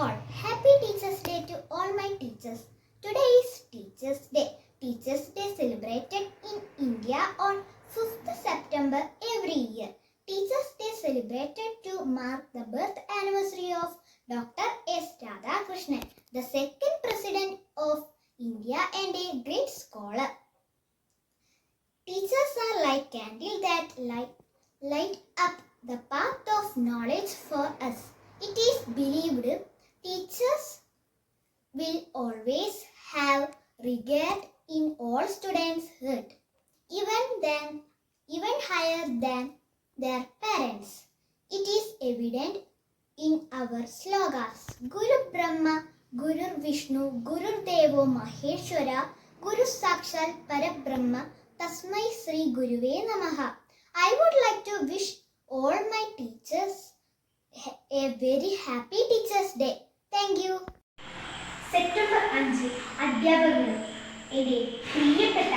Or Happy Teachers Day to all my teachers. Today is Teachers Day. Teachers Day celebrated in India on 5th September every year. Teachers Day celebrated to mark the birth anniversary of Dr. S. Radhakrishnan, the second president of India and a great scholar. Teachers are like candle that light, light up the path of knowledge for us. It is believed teachers will always have regard in all students' heart, even than even higher than their parents. It is evident in our slogas Guru Brahma, Guru Vishnu, Guru Devo Maheshwara, Guru Sakshal Parabrahma, Tasmai Sri Guruve Namaha. I would like to wish all my teachers a very happy Teachers' Day. Thank you. September അഞ്ച് അധ്യാപകനും എന്റെ പ്രിയപ്പെട്ട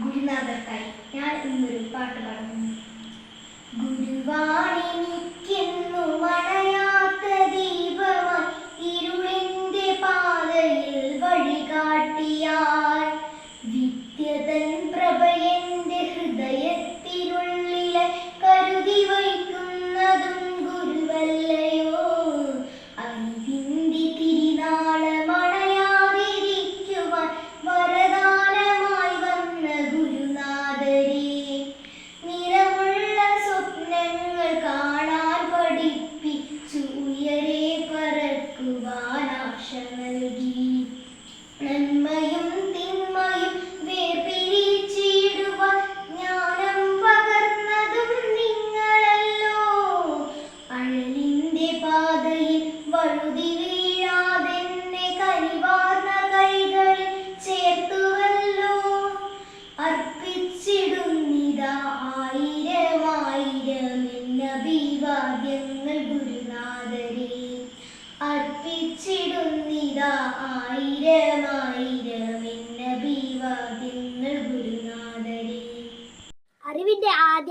ഗുരുനാഥർക്കായി ഞാൻ ഇന്നൊരു പാട്ട് പാടുന്നു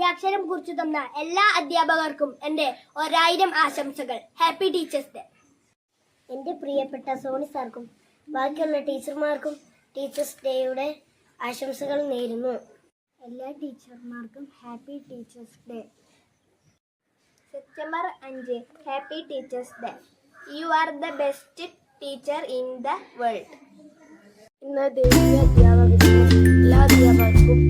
ആദ്യാക്ഷരം കുറിച്ചു തന്ന എല്ലാ അധ്യാപകർക്കും എന്റെ ഒരായിരം ആശംസകൾ. ഹാപ്പി ടീച്ചേഴ്സ് ഡേ എന്റെ പ്രിയപ്പെട്ട സോണി സാർക്കും ബാക്കിയുള്ള ടീച്ചർമാർക്കും ടീച്ചേഴ്സ് ഡേയുടെ ആശംസകൾ നേരുന്നു. എല്ലാ ടീച്ചർമാർക്കും ഹാപ്പി ടീച്ചേഴ്സ് ഡേ സെപ്റ്റംബർ അഞ്ച് happy teachers day you are the best teacher in the world ഇന്ന് ദേശീയ അധ്യാപകർക്കും എല്ലാ അധ്യാപകർക്കും